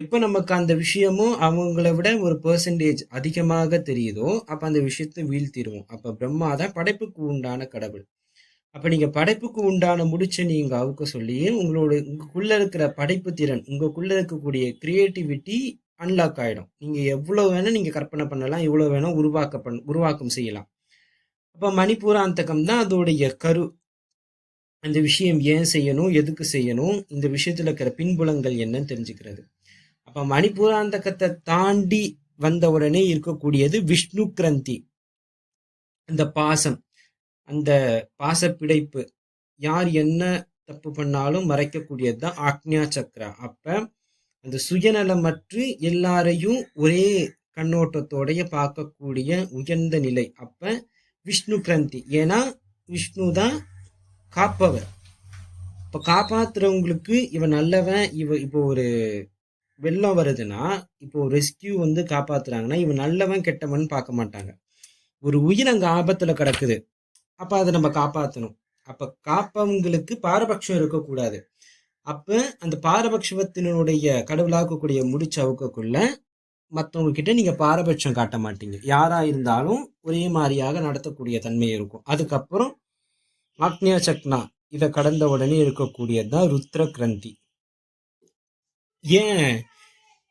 இப்போ நமக்கு அந்த விஷயமும் அவங்கள விட ஒரு பெர்சன்டேஜ் அதிகமாக தெரியுதோ, அப்போ அந்த விஷயத்த வீழ்த்திடுவோம் அப்போ பிரம்மா தான் படைப்புக்கு உண்டான கடவுள். அப்போ நீங்கள் படைப்புக்கு உண்டான முடிச்ச நீங்கள் அவுக்க சொல்லி, உங்களோட உங்களுக்குள்ளே இருக்கிற படைப்பு திறன், உங்களுக்குள்ளே இருக்கக்கூடிய கிரியேட்டிவிட்டி அன்லாக் ஆகிடும் நீங்கள் எவ்வளோ வேணால் நீங்கள் கற்பனை பண்ணலாம். எவ்வளோ வேணால் உருவாக்க பண் உருவாக்கம் செய்யலாம். அப்போ மணிப்பூராந்தகம் தான் அதோடைய கரு. அந்த விஷயம் ஏன் செய்யணும்? எதுக்கு செய்யணும்? இந்த விஷயத்தில் இருக்கிற பின்புலங்கள் என்னன்னு தெரிஞ்சுக்கிறது. அப்ப மணிப்பூராந்தகத்தை தாண்டி வந்த உடனே இருக்கக்கூடியது விஷ்ணு கிரந்தி. அந்த பாசம். அந்த பாசப்பிடைப்பு. யார் என்ன தப்பு பண்ணாலும் மறைக்கக்கூடியது தான் ஆக்ஞா சக்ரா. அப்ப அந்த சுயநலமற்று எல்லாரையும் ஒரே கண்ணோட்டத்தோடைய பார்க்கக்கூடிய உயர்ந்த நிலை. அப்ப விஷ்ணு கிரந்தி. ஏன்னா விஷ்ணு தான் காப்பவர். இப்ப காப்பாத்துறவங்களுக்கு இவன் நல்லவன் இவ இப்போ ஒரு வெள்ளம் வருதுன்னா இப்போ ரெஸ்கியூ வந்து காப்பாத்துறாங்கன்னா இவன் நல்லவன் கெட்டவன் பார்க்க மாட்டாங்க. ஒரு உயிர் அங்கே ஆபத்தில் கிடக்குது. அப்போ அதை நம்ம காப்பாற்றணும் அப்போ காப்பவங்களுக்கு பாரபட்சம் இருக்கக்கூடாது. அப்போ அந்த பாரபட்சத்தினுடைய கடவுளாக்கக்கூடிய முடிச்சு அவுக்கக்குள்ள மற்றவங்க கிட்ட பாரபட்சம் காட்ட மாட்டீங்க. யாராக இருந்தாலும் ஒரே மாதிரியாக நடத்தக்கூடிய தன்மை இருக்கும். அதுக்கப்புறம் ஆக்னியா சக்னா இதை கடந்த உடனே இருக்கக்கூடியது தான் ருத்ர கிரந்தி ஏன்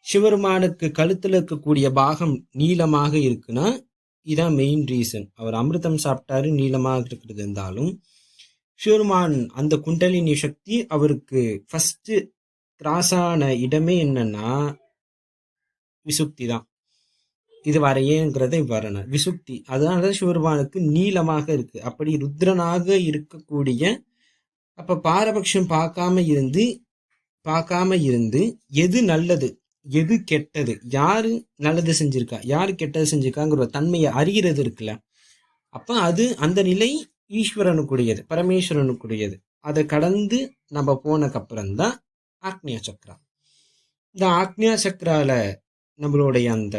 சிவருமானுக்கு கழுத்துல இருக்கக்கூடிய பாகம் நீளமாக இருக்குன்னா இதான் மெயின் ரீசன் அவர் அமிர்தம் சாப்பிட்டாரு நீளமாக இருக்கிறது இருந்தாலும் சிவருமான் அந்த குண்டலினி சக்தி அவருக்கு ஃபர்ஸ்ட் கிராஸான இடமே என்னன்னா விசுக்தி தான். இது வரையேங்கிறதை வரணும் விசுக்தி அதனாலதான் சிவருமானுக்கு நீளமாக இருக்கு. அப்படி ருத்ரனாக இருக்கக்கூடிய அப்ப பாரபட்சம் பார்க்காம இருந்து பார்க்காம இருந்து எது நல்லது எது கெட்டது யாரு நல்லது செஞ்சிருக்கா யாரு கெட்டது செஞ்சிருக்காங்கிற ஒரு தன்மையை அறிகிறது இருக்குல்ல அப்ப அது அந்த நிலை ஈஸ்வரனுக்குரியது பரமேஸ்வரனுக்குரியது. அதை கடந்து நம்ம போனக்கு அப்புறம்தான் ஆக்னியா சக்ரா. இந்த ஆக்னியா சக்ரால நம்மளுடைய அந்த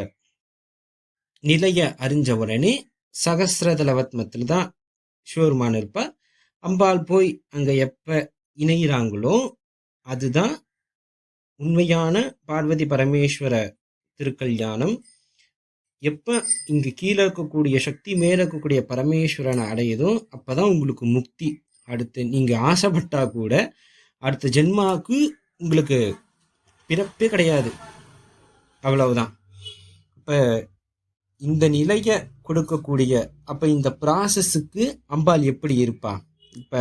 நிலைய அறிஞ்ச உடனே சகசிரதலவத்மத்தில் தான் சிவருமான் இருப்ப அம்பாள் போய் அங்க எப்ப இணைகிறாங்களோ அதுதான் உண்மையான பார்வதி பரமேஸ்வர திருக்கல்யாணம். எப்ப இங்க கீழே இருக்கக்கூடிய சக்தி மேல இருக்கக்கூடிய பரமேஸ்வரனை அடையுதோ அப்பதான் உங்களுக்கு முக்தி. அடுத்து நீங்க ஆசைப்பட்டா கூட அடுத்த ஜென்மாவுக்கு உங்களுக்கு பிறப்பே கிடையாது. அவ்வளவுதான். இப்ப இந்த நிலைய கொடுக்கக்கூடிய அப்ப இந்த ப்ராசஸுக்கு அம்பாள் எப்படி இருப்பா? இப்ப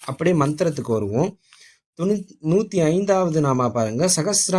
அப்படியே மந்திரத்துக்கு வருவோம். தொண்ணூத்தி நூத்தி ஐந்தாவது நாமா பாருங்க. சகசிரா